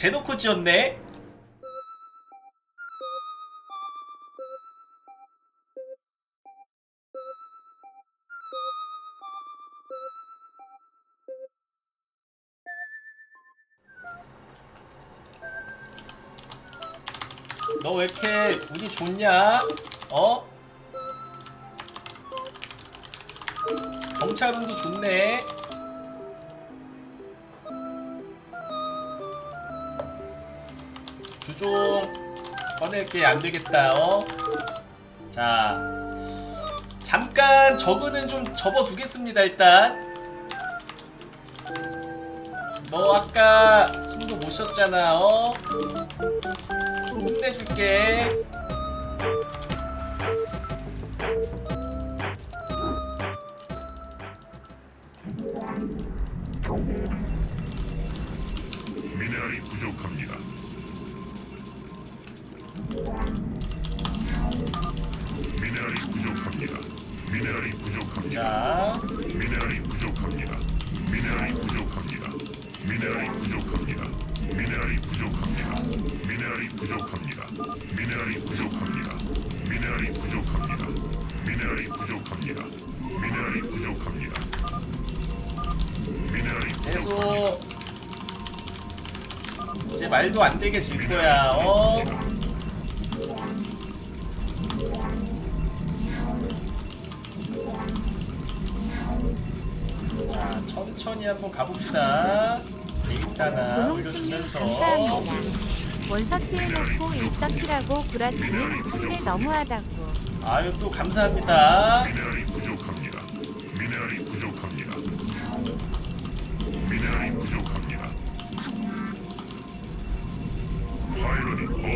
대놓고 지었네. 너 왜 이렇게 운이 좋냐? 어? 경찰 운도 좋네. 주종 꺼낼게 안 되겠다. 어? 자, 잠깐 저그는 좀 접어두겠습니다. 일단. 너 아까 숨도 못 쉬었잖아. 어? 혼내줄게. 말도 안 되게 질 거야. 어? 자, 천천히 한번 가봅시다. 데이터나 올려주면서. 감사합니다. 원서치 해놓고 일서치라고 구라치는 상대 너무하다고. 아유 또 감사합니다.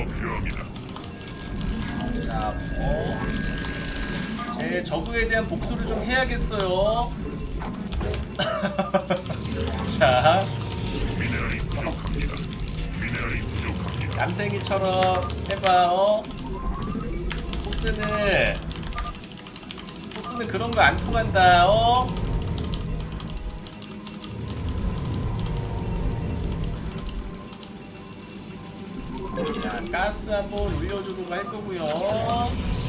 필요합니다. 자, 어. 제 저그에 대한 복수를 좀 해야겠어요. 자, 미네랄이 부족합니다. 미네랄이 부족합니다. 남생이처럼 해봐, 어? 토스는, 토스는 그런 거 안 통한다, 어? 가스 한번 올려주도록 할 거고요.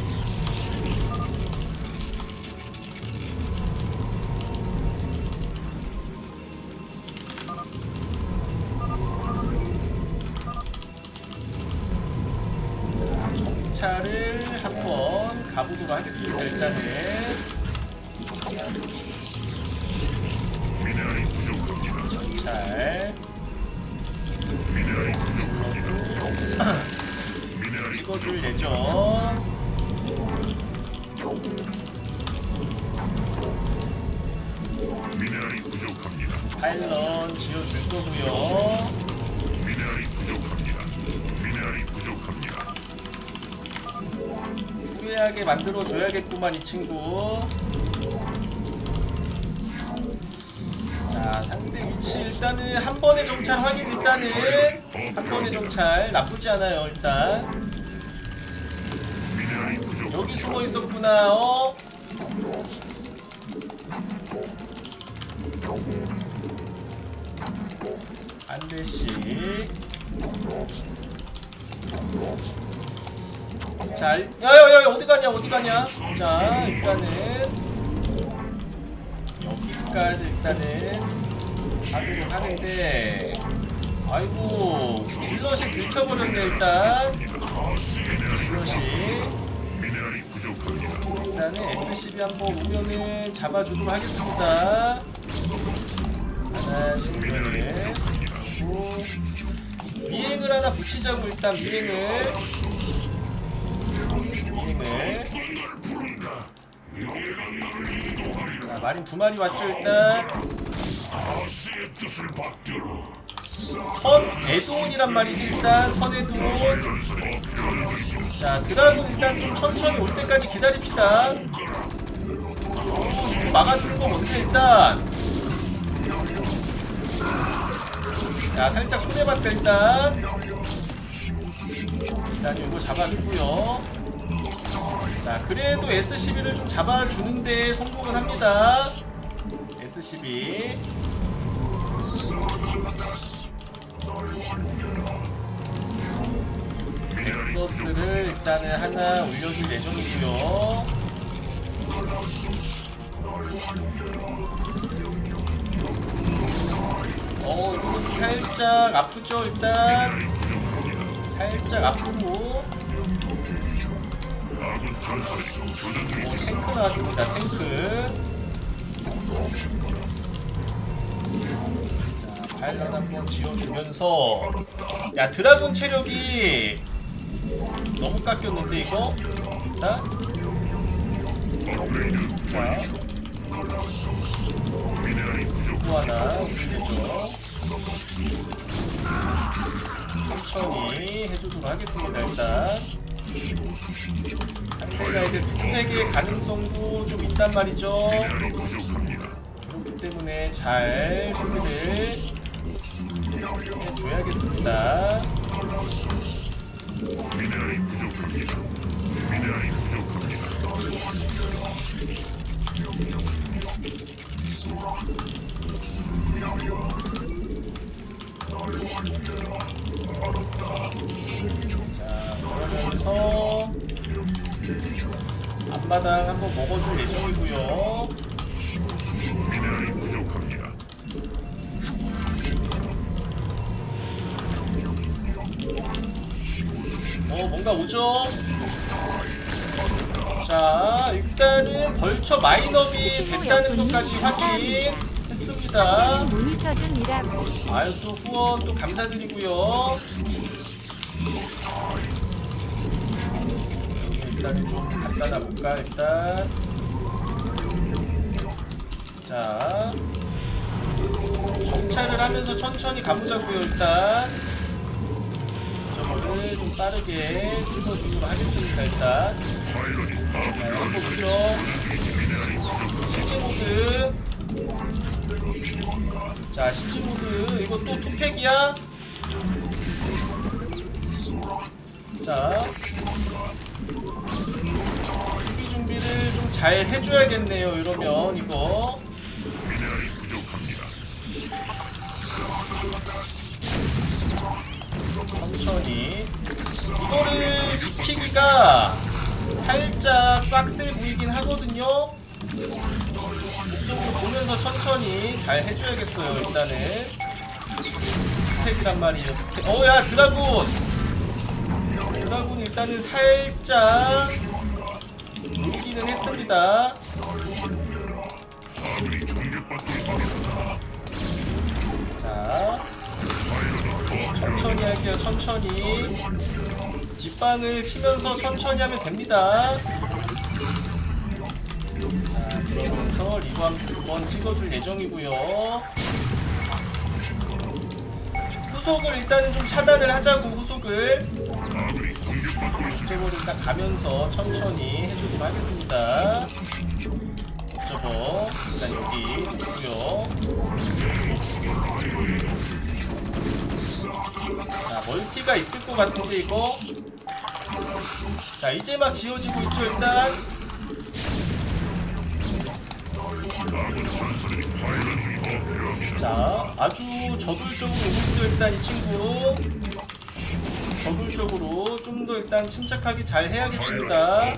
파일런 지어줄 거고요. 미네랄이 부족합니다. 미네랄이 부족합니다. 후회하게 만들어줘야겠구만 이 친구. 자 상대 위치 일단은 한 번의 정찰 확인 일단은 한 번의 정찰 나쁘지 않아요 일단 미네랄이. 여기 숨어 있었구나 어 한 대씩 자, 일- 야야야 어디 가냐 어디 가냐? 자 일단은 여기까지 일단은 하도록 하는데 아이고 딜럿이 들켜버렸네 일단. 부족합니다. 일단은 SCB 한번 오면은 잡아주도록 하겠습니다. 하나씩 오면은 미행을 하나 붙이자고 일단 미행을. 미행을. 자 마린 두 마리 왔죠 일단. 선 에드온이란 말이지 일단. 선 필요합니다. 자 드라군 일단 좀 천천히 올 때까지 기다립시다. 막아주는 거 어떻게 일단 자 살짝 손해봤다 일단. 일단 이거 잡아주고요. 자 그래도 SCB를 좀 잡아주는데 성공을 합니다. SCB 넥서스를 일단은 하나 올려줄 예정이고요. 어, 이거 살짝 아프죠, 일단. 살짝 아프고. 중입니다. 탱크 나왔습니다, 탱크. 자, 파일럿 한번 지어주면서. 야, 드라군 체력이 너무 깎였는데, 이거? 자, 업그레이드 자, 미네랄이. 또 하나 올리죠. 천천히 해주도록 하겠습니다, 일단. 상대가 이제 투팩의 가능성도 좀 있단 말이죠. 부족합니다. 그렇기 때문에 잘 수비를 해줘야겠습니다. 미네랄이 부족합니다. 미네랄이 부족합니다. 그러면서 앞마당 한번 먹어줄 예정이고요. 미네랄이 부족합니다. 어 뭔가 오죠? 자 일단은 벌처 마이너비 됐다는 것까지 확인했습니다. 모니터 중이라고. 아유 또 후원 또 감사드리고요. 일단은 좀 갖다 놔볼까 일단. 자 정찰을 하면서 천천히 가보자고요 일단. 저거를 좀 빠르게 찍어주도록 하겠습니다 일단. 실제 모드. 자, 실제 모드. 이거 또 투팩이야? 자. 수비 준비를 좀 잘 해줘야겠네요, 이러면, 이거. 천천히. 이거를 지키기가 살짝 빡세 보이긴 하거든요. 이쪽으로 보면서 천천히 잘 해줘야겠어요 일단은 스택이란 말이에요 스택. 어야 드라군 드라군 일단은 살짝 이기는 했습니다. 자 천천히 할게요 천천히 뒷방을 치면서 천천히 하면 됩니다. 자 그러면서 리밤 두번 찍어줄 예정이고요. 후속을 일단은 좀 차단을 하자고 후속을. 이쪽으로 일단 가면서 천천히 해주도록 하겠습니다. 저거 일단 여기 있고요. 자 멀티가 있을 것 같은데 이거 자 이제 막 지어지고 있죠 일단. 자 아주 저돌적으로 오고 있어요 일단 이 친구 저돌적으로 좀 더 일단 침착하게 잘 해야겠습니다.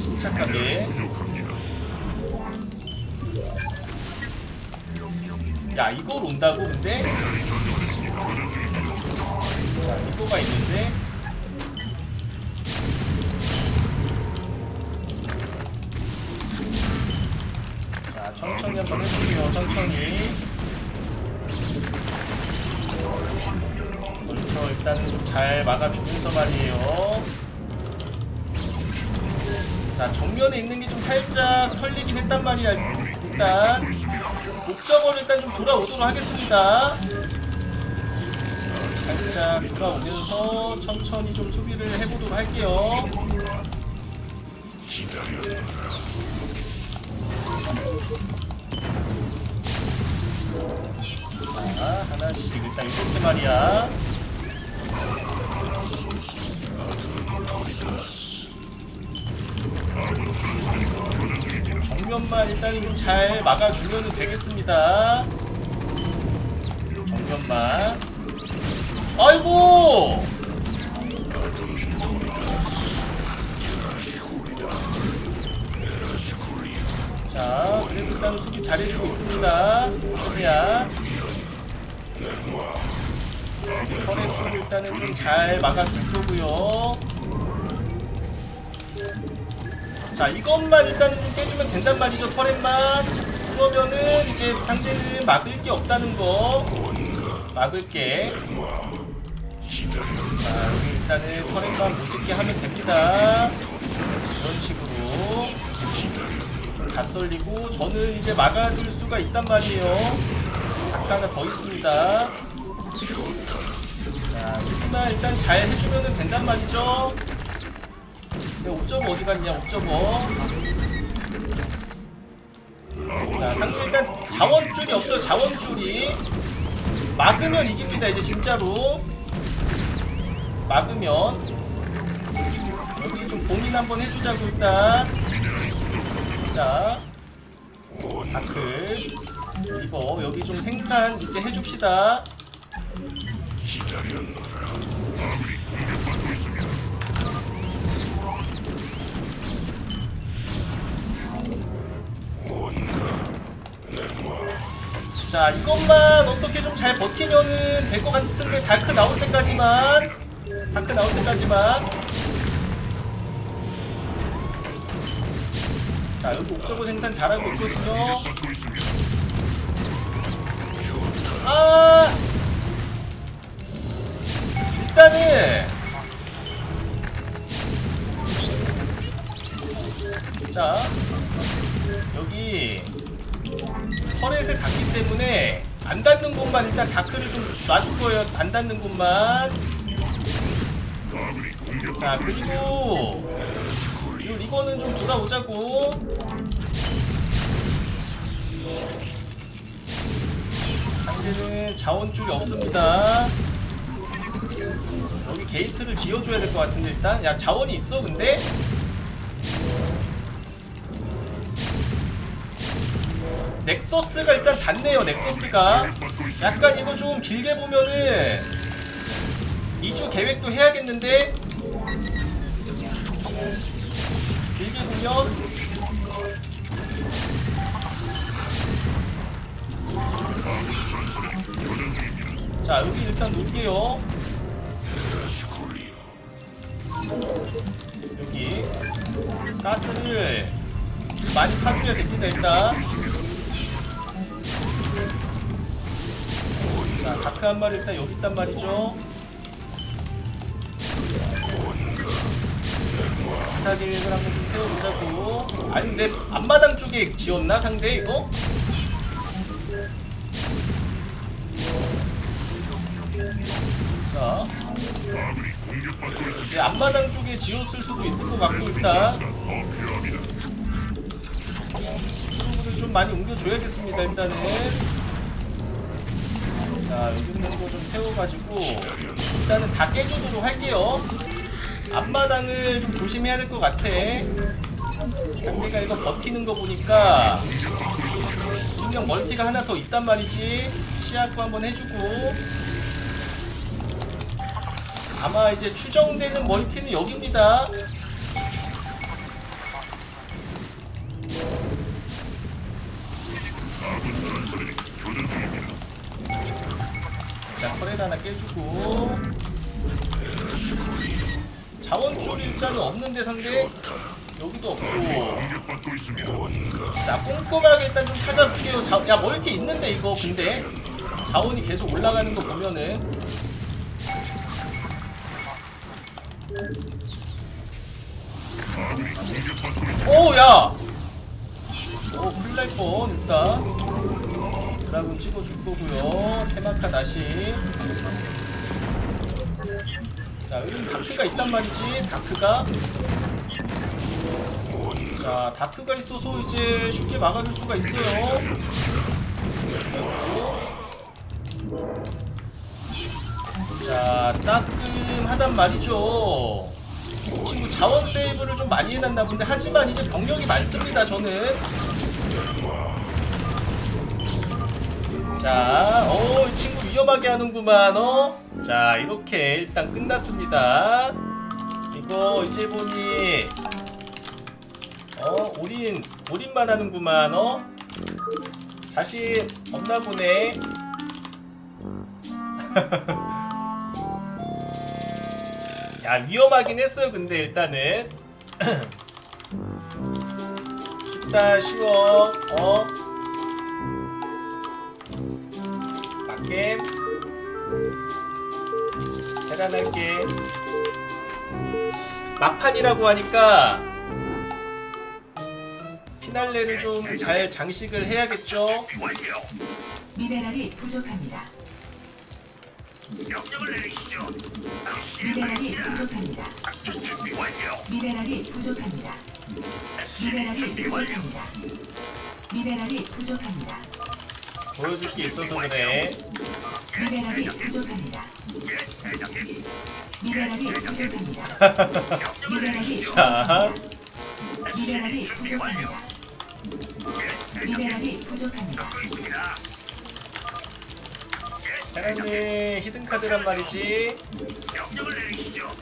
침착하게. 야 이걸 온다고 근데 자 이거가 있는데. 자 천천히 한번 해볼게요 천천히 그렇죠 일단은 좀잘 막아주면서 말이에요. 자 정면에 있는 게 좀 살짝 털리긴 했단 말이야 일단. 목적어를 일단 좀 돌아오도록 하겠습니다 살짝 돌아오면서 천천히 좀 수비를 해보도록 할게요. 자, 하나씩 일단 이렇게 말이야. 정면만 일단 좀 잘 막아주면 되겠습니다. 이것만. 아이고! 자, 그래도 일단 수비 잘해주고 있습니다. 최대한. 털의 수비 일단은 좀 잘 막아줄 거고요. 자, 이것만 일단은 좀 깨주면 된단 말이죠, 터렛만. 그러면은 이제 상대는 막을 게 없다는 거. 막을 게. 자, 여기 일단은 터렛만 못 찍게 하면 됩니다. 이런 식으로. 다 썰리고 저는 이제 막아줄 수가 있단 말이에요. 닭 하나 더 있습니다. 자, 수비만 일단 잘 해주면 된단 말이죠. 네, 옵저버 어디 갔냐, 옵저버. 자, 상대 일단 자원줄이 없어요, 자원줄이. 막으면 이깁니다, 이제 진짜로. 막으면. 여기 좀 고민 한번 해주자고, 일단. 자. 다크. 이거, 여기 좀 생산 이제 해줍시다. 자 이것만 어떻게 좀 잘 버티면은 될 것 같은데 다크 나올 때까지만 다크 나올 때까지만. 자 여기 옥저버 생산 잘하고 있거든요. 아! 일단은 자 여기 터렛에 닿기 때문에 안 닿는 곳만 일단 다크를 좀 놔줄 거예요. 안 닿는 곳만 자 그리고 이 리버는 좀 돌아오자고. 상대는 자원줄이 없습니다. 여기 게이트를 지어줘야 될 것 같은데 일단. 야 자원이 있어 근데? 넥서스가 일단 닿네요 넥서스가. 약간 이거 좀 길게 보면은 2주 계획도 해야겠는데. 길게 보면. 자 여기 일단 놓을게요. 여기 가스를 많이 파줘야 됩니다 일단. 자 다크 한 마리 일단 여기 있단 말이죠 기사딜을 한번 좀 세워보자고 아니 근데 앞마당 쪽에 지었나 상대 이거? 자. 이제 앞마당 쪽에 지었을 수도 있을 것 같고 일단. 친구를 좀 많이 옮겨줘야겠습니다 일단은 자 여기 있는 거좀 태워가지고 일단은 다 깨주도록 할게요 앞마당을 좀 조심해야 될 것 같아. 상대가 이거 버티는 거 보니까 분명 멀티가 하나 더 있단 말이지. 시야도 한번 해주고. 아마 이제 추정되는 멀티는 여기입니다. 자, 털에다 하나 깨주고 자원줄이 일단은 없는데 상대 여기도 없고. 자 꼼꼼하게 일단 좀 찾아볼게요. 자, 야 멀티 있는데 이거 근데 자원이 계속 올라가는 거 보면은. 오야! 오 큰일 뻔 일단. 드라군 찍어줄 거고요. 테마카 다시 자 여기 다크가 있단 말이지. 다크가. 자 다크가 있어서 이제 쉽게 막아줄 수가 있어요. 자 따끔하단 말이죠. 이 친구 자원 세이브를 좀 많이 해놨나 본데 하지만 이제 병력이 많습니다 저는. 자, 오, 이 친구 위험하게 하는구만, 어? 자, 이렇게 일단 끝났습니다. 이거 이제 보니, 어, 올인, 올인만 하는구만, 어? 자신 없나 보네. 야, 위험하긴 했어요, 근데 일단은. 쉽다, 쉬워, 어? 맞게 대단할게 막판이라고 하니까 피날레를 좀 잘 장식을 해야겠죠. 미네랄이 부족합니다. 미네랄이. 부족합니다. 미네랄이 부족합니다. 미네랄이. 부족합니다. 미네랄이 부족합니다. 보여줄 게 있어서 그래 미네랄이 부족합니다. 미네랄이 부족합니다. 미네랄이 부족합니다. 미네랄이 부족합니다. 사장님 히든 카드란 말이지 명령을 내리시죠.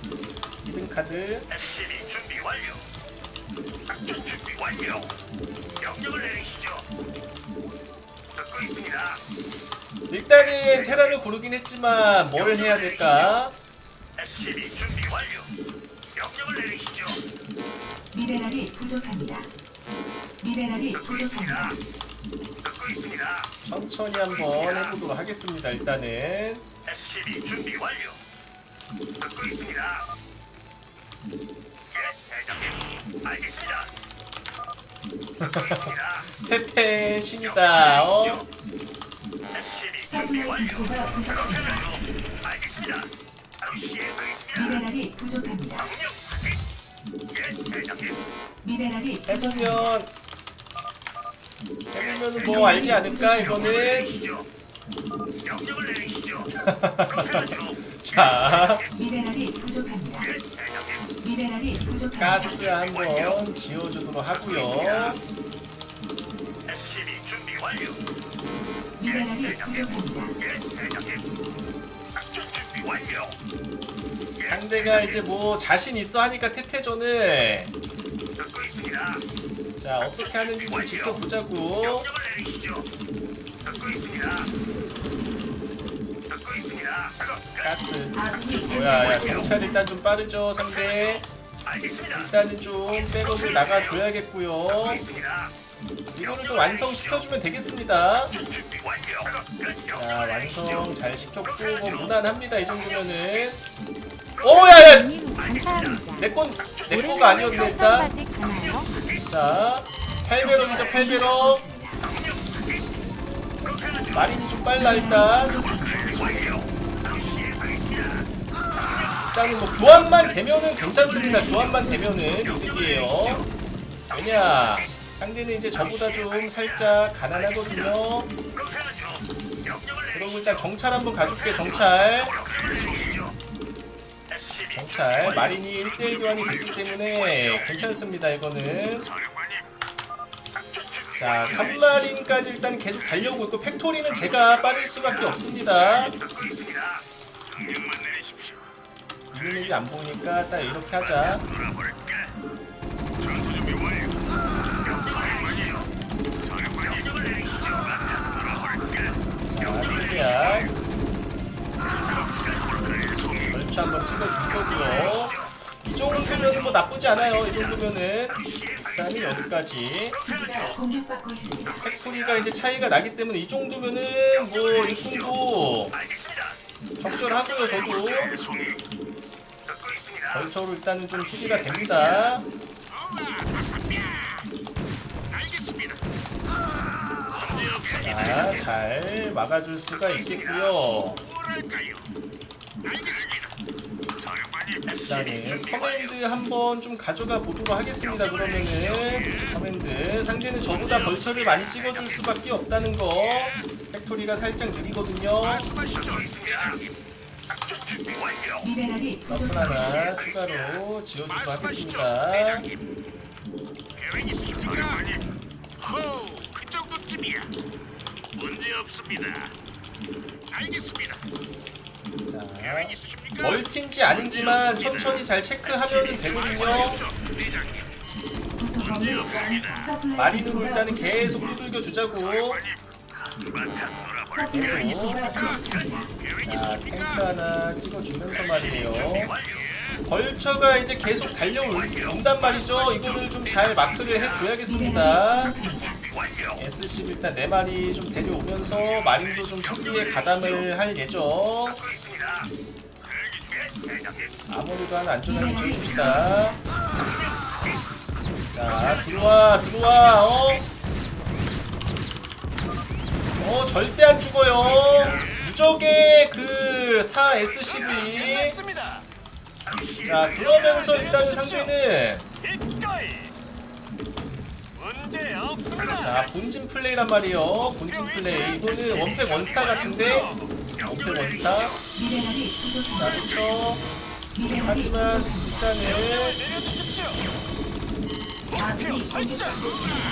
듣고 있습니다. 일단은 테라를 고르긴 했지만 뭘 해야 될까 SCB 준비 완료. 명령을 내리시죠. 미네랄이 부족합니다. 미네랄이 부족합니다. 듣고 있습니다. 천천히 한번 해보도록 하겠습니다 일단은 SCB 준비 완료. 듣고 있습니다. 예, 대장님. 알겠습니다. 듣고 있습니다. 테테 신이다 어? SCB 준비 서플라이 완료. 디포가 부족합니다. 알겠습니다. 미네랄이 부족합니다. 미네랄이 부족합니다. 해보면 해보면 뭐 알지 않을까 이거는. 자 미네랄이 부족합니다. 미네랄이 부족합니다. 가스 한번 지워주도록 하고요. 미네랄이 부족합니다. 완료. 상대가 이제 뭐 자신 있어 하니까 듣고 있습니다. 자 어떻게 하는지 좀 지켜보자고 명령을 내리시죠. 듣고 있습니다. 듣고 있습니다. 작업 끝. 가스 뭐야 야 경찰 일단 좀 빠르죠 상대 알겠습니다. 일단은 좀 백업을 나가줘야겠고요 듣고 있습니다. 이거를 좀 완성시켜주면 되겠습니다. 자 완성 잘 시켰고 뭐 무난합니다 이 정도면은 오야야 님 감사합니다. 내건 내 거가 아니었네 일단? 자 8배럭이죠 8배럭 마린이 좀 빨라 일단 일단은 뭐 교환만 되면은 괜찮습니다 교환만 되면은 이득이에요 왜냐 상대는 이제 저보다 좀 살짝 가난하거든요. 그럼 일단 정찰 한번 가줄게 정찰. 정찰. 마린이 1대1 교환이 됐기 때문에 괜찮습니다 이거는. 자 3마린까지 일단 계속 달려오고 있고 팩토리는 제가 빠를 수밖에 없습니다. 내리십시오. 이름이 안 보이니까 딱 이렇게 하자 돌아볼까? 전투 준비 완료. 사령관이요. 사령관님. 명령을 내리시죠. 돌아볼까? 자 최대한 벌초 한번 찍어줄 거고요 이 정도면은 뭐 나쁘지 않아요 이 정도면은 일단은 여기까지. 팩토리가 이제 차이가 나기 때문에 이 정도면은 뭐 일꾼도. 적절하고요 저도. 벌초로 일단은 좀 수비가 됩니다. 자, 잘 막아줄 수가 있겠고요. 일단은 커맨드 한번 좀 가져가 보도록 하겠습니다. 그러면은 커맨드 상대는 저보다 벌처를 많이 찍어줄 수밖에 없다는 거. 팩토리가 살짝 느리거든요. 미네랄이 부족합니다. 하나 추가로 지어주도록 하겠습니다. 그 정도쯤이야. 문제 없습니다. 알겠습니다. 자, 계획 있으십니까? 멀티인지 아닌지만 천천히 잘 체크하면 되거든요. 대장님. 구성범을 완성. 서플라이 마린으로 디포가 일단은. 계속 두들겨 주자고. 한바탕 놀아볼 서플라이 디포가 부족합니다. 자, 탱크 하나 찍어주면서 말이에요. 벌처가 이제 계속 달려온단 말이죠. 이거를 좀 잘 마크를 해줘야겠습니다. 부족합니다. SCB 일단 네 마리 좀 데려오면서 마린도 좀 수비에 가담을 할 예정. 아무리도 하나 안전하게 지어줍시다. 자, 들어와, 들어와, 어? 어, 절대 안 죽어요. 무적의 그 4SCV. 자, 그러면서 일단은 상대는 문제 없습니다. 자, 본진 플레이란 말이에요. 본진 플레이. 이거는 원팩 원스타 같은데? 원팩 원스타. 미네랄이 자, 부족합니다. 그쵸. 미네랄이 하지만 부족합니다. 일단은 내려주십시오. 아군이 공격받고 있습니다.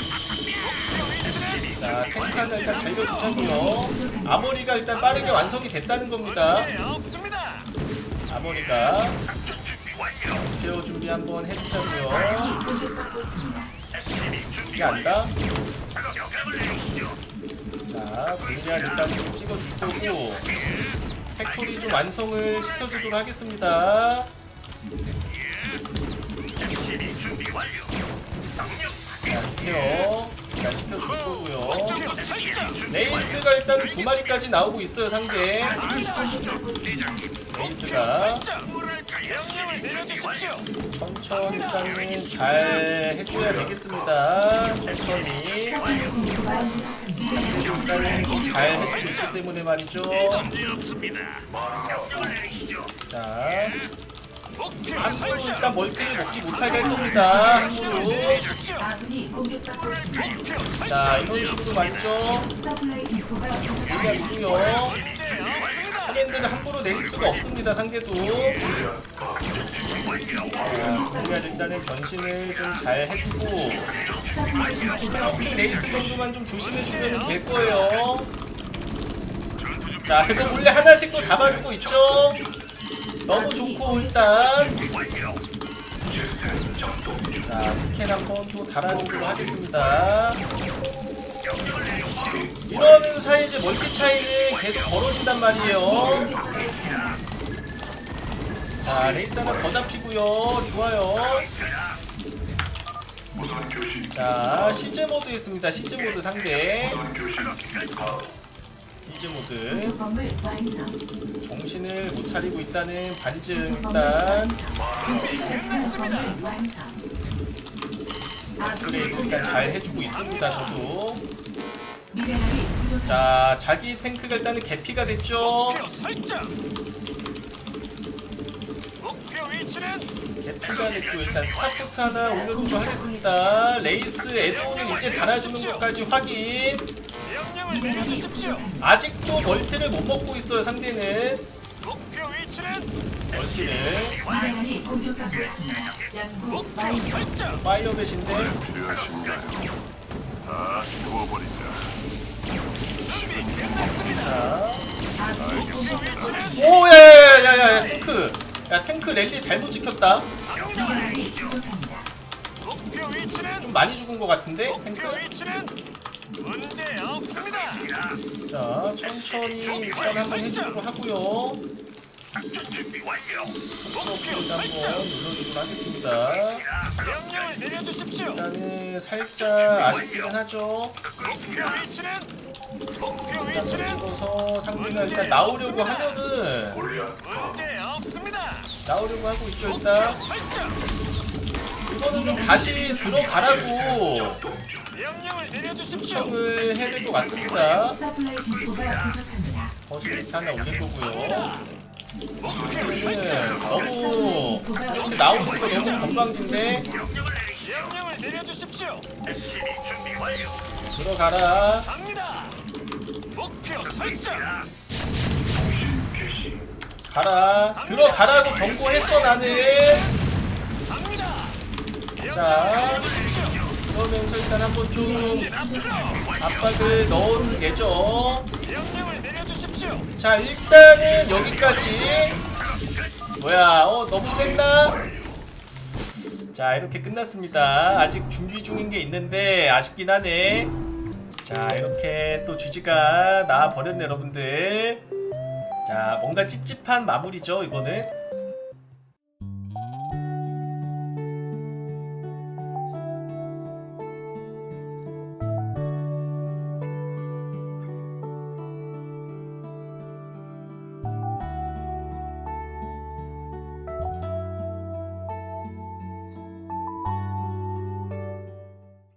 자, 하나 일단 달려주자고요. 아머리가 일단 빠르게 완성이 됐다는 겁니다. 문제 없습니다. 아머리가 케어 준비 한번 해주자고요. 아군이 공격받고 있습니다. 이게 안다? 자, 공략 일단 좀 찍어줄 거고 팩토리 좀 완성을 시켜주도록 하겠습니다. 자, 케어 잘 시켜줄 거고요. 레이스가 일단 두 마리까지 나오고 있어요, 상대. 레이스가 명령을 내려주십시오. 천천히 일단은 잘 해줘야 되겠습니다. 천천히. 일단은 좀잘할 수 있기 때문에 말이죠. 문제 없습니다. 명령을 내리시죠. 자, 목표 함부로 설정. 일단 멀티를 먹지 못하게 할 겁니다. 함부로. 아군이 공격받고 있습니다. 목표 자, 이런 식으로 말이죠. 서플라이 부족합니다. 문제 없 커맨드를 함부로 내릴 수가 없습니다, 상대도. 자, 우리가 일단은 변신을 좀 잘 해주고, 이렇게 레이스 정도만 좀 조심해주면 될 거예요. 자, 그래도 몰래 하나씩 또 잡아주고 있죠? 너무 좋고, 일단. 자, 스캔 한번 또 달아주도록 하겠습니다. 이러는 사이 이제 멀티 차이는 계속 벌어진단 말이에요. 자, 레이스 하나 더 잡히고요. 좋아요. 자, 시즈 모드 있습니다. 시즈 모드 상대. 시즈 모드. 정신을 못 차리고 있다는 반증 일단. 업그레이드 일단 잘 해주고 있습니다. 저도. 미네랄이. 자, 자기 탱크가 일단은 개피가 됐죠. 목표 설정. 목표 위치는 개피가 됐고 일단 스타포트 하나 올려주도록 하겠습니다. 레이스 에드온을 이제 달아주는 것까지 확인. 명령을 미네랄이 내려주십시오. 부족합니다. 아직도 멀티를 못 먹고 있어요. 상대는 목표 위치는 멀티를. 미네랄이 부족하고 있습니다. 양구 목표 완료. 설정. 파이어벳인데 필요하신가요? 다 태워버리자. 오, 야, 야, 야, 야, 야, 탱크. 야, 탱크 랠리 잘못 지켰다. 좀 많이 죽은 것 같은데, 탱크? 자, 천천히 일단 한번 해주도록 하고요. 한번. 눌러주도록 하겠습니다. 일단은 살짝 아쉽기는 하죠. 목표 위치는 목표 일단 위치는 찍어서 상대가 일단 나오려고 하면은 골리앗 문제 없습니다. 나오려고 하고 있죠, 일단. 설정. 이거는 좀 다시 들어가라고 명령을 내려주십시오. 요청을 해야 될 것 같습니다. 서플라이 디포가 부족합니다. 거실 밑에 하나 올릴 거고요. 무선 이거는 너무 이렇게 나오는 거 너무 건방진데 명령을 내려주십시오. 들어가라. 갑니다. 가라. 들어가라고 경고했어 나는. 자. 그러면서 일단 한번 부족합니다. 압박을 넣어주겠죠. 자, 일단은 여기까지. 뭐야, 어, 너무 센다? 자, 이렇게 끝났습니다. 아직 준비 중인 게 있는데, 아쉽긴 하네. 자, 이렇게 또 GG가 나와버렸네, 여러분들. 자, 뭔가 찝찝한 마무리죠, 이거는.